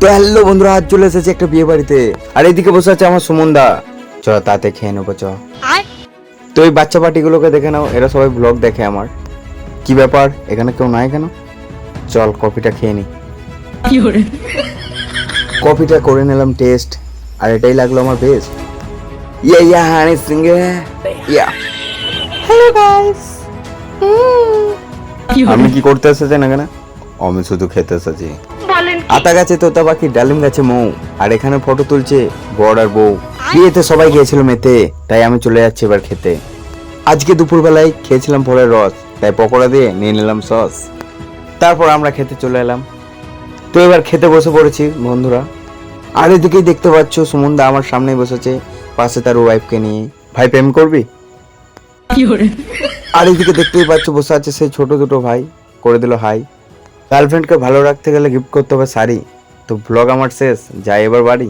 তো হ্যালো বন্ধুরা আজ চলে এসেছে একটা বিয়ে বাড়িতে। আর এইদিকে বসে আছে আমার সুমনদা। চ তাতে খেয়ে নেব চ তো এই বাচ্চা পার্টিগুলোকে দেখে নাও এরা সবাই ব্লগ দেখে আমার। কি ব্যাপার এখানে কেউ নাই কেন? চল কফিটা খেয়ে নি। কফিটা করে নিলাম টেস্ট। আর এটাই লাগল আমার বেস্ট ইয়া ইয়া হানি সিঙ্গে ইয়া। হ্যালো গাইস আমি কি করতে এসেছেন এখানে আমি শুধু খেতে এসেছি। আতা গাছে তোতা পাখি ডালিম গাছে মৌ আর এখানে ফটো তুলছে বর আর বউ। বিয়েতে সবাই গিয়েছিল মেতে তাই আমি চলে যাচ্ছি এবার খেতে। আজকে দুপুরবেলায় খেয়েছিলাম ফলের রস তাই পকোড়া দিয়ে নিয়ে নিলাম সস। তারপর আমরা খেতে চলে এলাম। তো এবার খেতে বসে পড়েছি বন্ধুরা। আর এদিকেই দেখতে পাচ্ছ সুমনদা আমার সামনেই বসেছে পাশে তার ওয়াইফকে নিয়ে। ভাই প্রেম করবি? আর এদিকে দেখতেই পাচ্ছ বসে আছে সেই ছোট দুটো ভাই করে দিল হাই গার্লফ্রেন্ডকে ভালো রাখতে গেলে গিফট করতে হবে শাড়ি। তো ব্লগ আমার শেষ, যাই এবার বাড়ি।